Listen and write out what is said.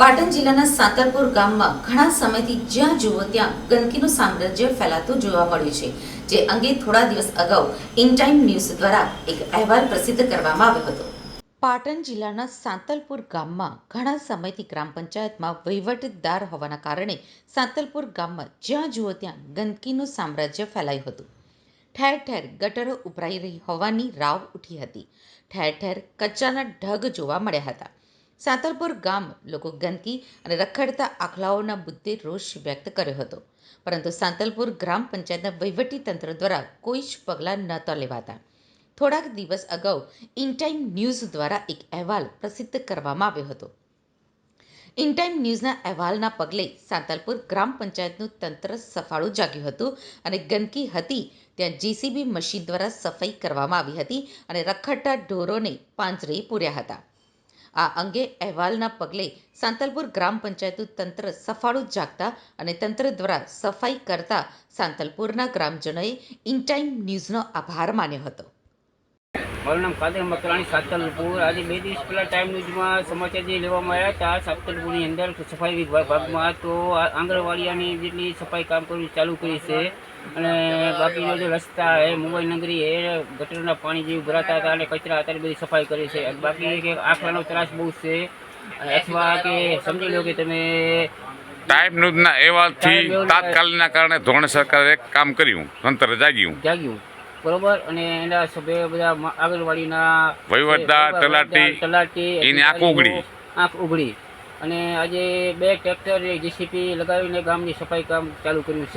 પાટણ જિલ્લાના સાતરપુર ગામમાં ઘણા સમયથી જ્યાં જુઓ ત્યાં ગંદકીનું સામ્રાજ્ય ફેલાતું જોવા મળ્યું છે. જે અંગે થોડા દિવસ અગાઉ ઇન ટાઈમ ન્યૂઝ દ્વારા એક અહેવાલ પ્રસિદ્ધ કરવામાં આવ્યો હતો. પાટણ જિલ્લાના સાંતલપુર ગામમાં ઘણા સમયથી ગ્રામ પંચાયતમાં વહીવટદાર હોવાના કારણે સાંતલપુર ગામમાં જ્યાં જુઓ ત્યાં ગંદકીનું સામ્રાજ્ય ફેલાયું હતું. ઠેર ઠેર ગટરો ઉભરાઈ રહી હોવાની રાવ ઉઠી હતી. ઠેર ઠેર કચરાના ઢગ જોવા મળ્યા હતા. સાંતલપુર ગામ લોકો ગંદકી અને રખડતા આખલાઓના મુદ્દે રોષ વ્યક્ત કર્યો હતો. પરંતુ સાંતલપુર ગ્રામ પંચાયતના વહીવટી તંત્ર દ્વારા કોઈ જ પગલાં નહોતા લેવાતા. થોડાક દિવસ અગાઉ ઇનટાઈમ ન્યૂઝ દ્વારા એક અહેવાલ પ્રસિદ્ધ કરવામાં આવ્યો હતો. ઇનટાઈમ ન્યૂઝના અહેવાલના પગલે સાંતલપુર ગ્રામ પંચાયતનું તંત્ર સફાળું જાગ્યું હતું અને ગંદકી હતી ત્યાં જેસીબી મશીન દ્વારા સફાઈ કરવામાં આવી હતી અને રખડતા ઢોરોને પાંજરે પૂર્યા હતા. આ અંગે અહેવાલના પગલે સાંતલપુર ગ્રામ પંચાયતનું તંત્ર સફાળું જાગતા અને તંત્ર દ્વારા સફાઈ કરતા સાંતલપુરના ગ્રામજનોએ ઇન ટાઈમ ન્યૂઝનો આભાર માન્યો હતો. મારું નામ કાદર મકરાણી સાતલપુર. આજે બે દિવસ પહેલા ટાઈમ ન્યૂઝમાં સમાચાર જે લેવામાં આવ્યા હતા સાતલપુરની અંદર સફાઈ વિભાગ ભાગમાં તો આ આંગણવાડીયાની જેટલી સફાઈ કામ કરવી ચાલુ કરી છે અને બાકીનો જે રસ્તા એ મુંબઈ નગરી એ ગટરના પાણી જેવું ભરાતા હતા અને કચરા અત્યારે બધી સફાઈ કરી છે. બાકી કે આખલાનો ત્રાસ બહુ છે. અથવા કે સમજી લો કે તમે ટાઈમ ન્યૂઝના અહેવાલથી ટાઈમ ન્યૂઝના- તાત્કાલિકના કારણે ધોરણ સરકારે એક કામ કર્યું તંત્ર જાગ્યું. જાગ્યું. બરોબર? અને એના સભ્ય બધા આગળવાડીના વહીવટદાર, તલાટી, તલાટી એની આંખ ઉઘડી. આંખ ઉઘડી. અને આજે બે ટ્રેક્ટર જીસીપી લગાવીને ગામની સફાઈ કામ ચાલુ કર્યું છે.